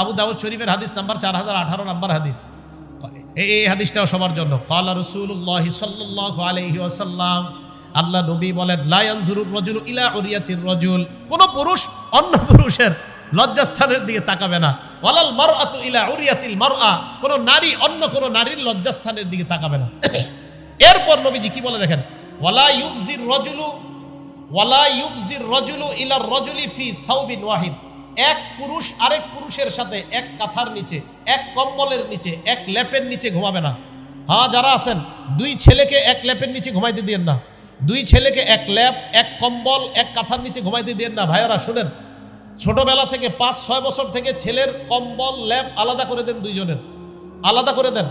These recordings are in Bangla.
আবু দাউদ শরীফের হাদিস নাম্বার চার হাজার আঠারো নাম্বার হাদিস। এই হাদিসটাও সবার জন্য। কালা রসুল্লাহ সাল্লাহ আলহি আসাল্লাম আল্লাহ নবী বলেন লায়ানজুরুর রজুল ইলা উরিয়াতির রজুল। কোন পুরুষ অন্য পুরুষের লজ্জাস্থানের দিকে তাকাবে না। ওয়ালাল মারআতু ইলা উরিয়াতিল মারআ। কোন নারী অন্য কোন নারীর লজ্জাস্থানের দিকে তাকাবে না। এরপর নবীজি কি বলে দেখেন? ওয়ালা ইউজির রজুলু, ওয়ালা ইউজির রজুলু ইলা রজুলি ফি সাউবিন ওয়াহিদ। এক পুরুষ আরেক পুরুষের সাথে এক কাঁথার নিচে, এক কম্বলের নিচে, এক ল্যাপের নিচে ঘুমাবে না। হ্যাঁ যারা আছেন, দুই ছেলেকে এক ল্যাপের নিচে ঘুমাইতে দিয়েন না। দুই ছেলেকে এক ল্যাপ এক কম্বল, এক কাঁথার নিচে ঘুমাইতে দিয়েন না। ভাইয়েরা, শুনেন, ছোটবেলা থেকে পাঁচ, ছয় বছর থেকে ছেলের কম্বল ল্যাপ আলাদা করে দেন দুইজনের। আলাদা করে দেন।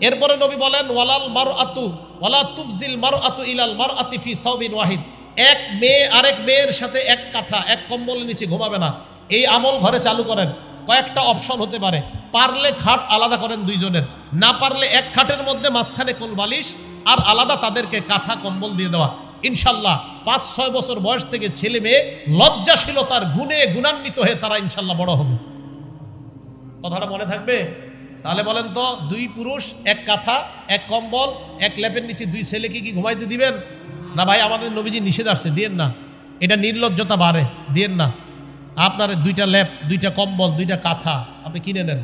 এরপরে নবী বলেন, ওয়ালাল মার আতু ওয়ালা তুফজিল মার আতু ইলাল মার আতিফি সাউবিন ওয়াহিদ। এক মেয়ে আরেক মেয়ের সাথে এক কাঁথা, এক কম্বলের নিচে ঘুমাবে না। এই আমল ঘরে চালু করেন। কয়েকটা অপশন হতে পারে। পারলে খাট আলাদা করেন দুইজনের। না পারলে এক খাটের মধ্যে মাঝখানে কোল বালিশ আর আলাদা তাদেরকে কাঁথা, কম্বল দিয়ে দেওয়া। ইনশাল্লাহ পাঁচ, ছয় বছর বয়স থেকে ছেলে মেয়ে লজ্জাশীলতার গুণে গুণান্বিত হয়ে তারা ইনশাল্লাহ বড় হবে। কথাটা মনে থাকবে? তাহলে বলেন তো, দুই পুরুষ, এক কাঁথা, এক কম্বল, এক ল্যাপের নিচে দুই ছেলেকে কি ঘুমাইতে দিবেন? না ভাই, আমাদের নবীজি নিষেধ আসছে দিয়েন না। এটা নির্লজ্জতা বাড়ে, দিয়েন না। আপনার দুইটা ল্যাপ দুইটা কম্বল, দুইটা কাঁথা আপনি কিনে নেন।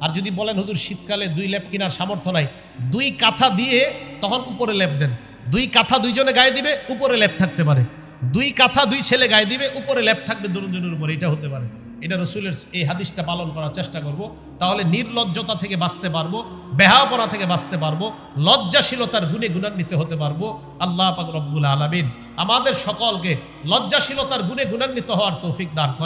আর যদি বলেন, হুজুর, শীতকালে দুই ল্যাপ কেনার সামর্থ্য নাই। দুই কাঁথা দিয়ে তখন উপরে ল্যাপ দেন। দুই কাঁথা দুইজনে গায়ে দিবে, উপরে ল্যাপ থাকতে পারে। দুই কাঁথা দুই ছেলে গায়ে দিবে, উপরে ল্যাপ থাকবে দুজনের উপরে। এটা হতে পারে। এটা রসুলের এই হাদিসটা পালন করার চেষ্টা করব। তাহলে নির্লজ্জতা থেকে বাঁচতে পারব বেহাপনা থেকে বাঁচতে পারব, লজ্জাশীলতার গুণে গুণান্বিত হতে পারব। আল্লাহ পাক রব্বুল আলমিন আমাদের সকলকে লজ্জাশীলতার গুণে গুণান্বিত হওয়ার তৌফিক দান করে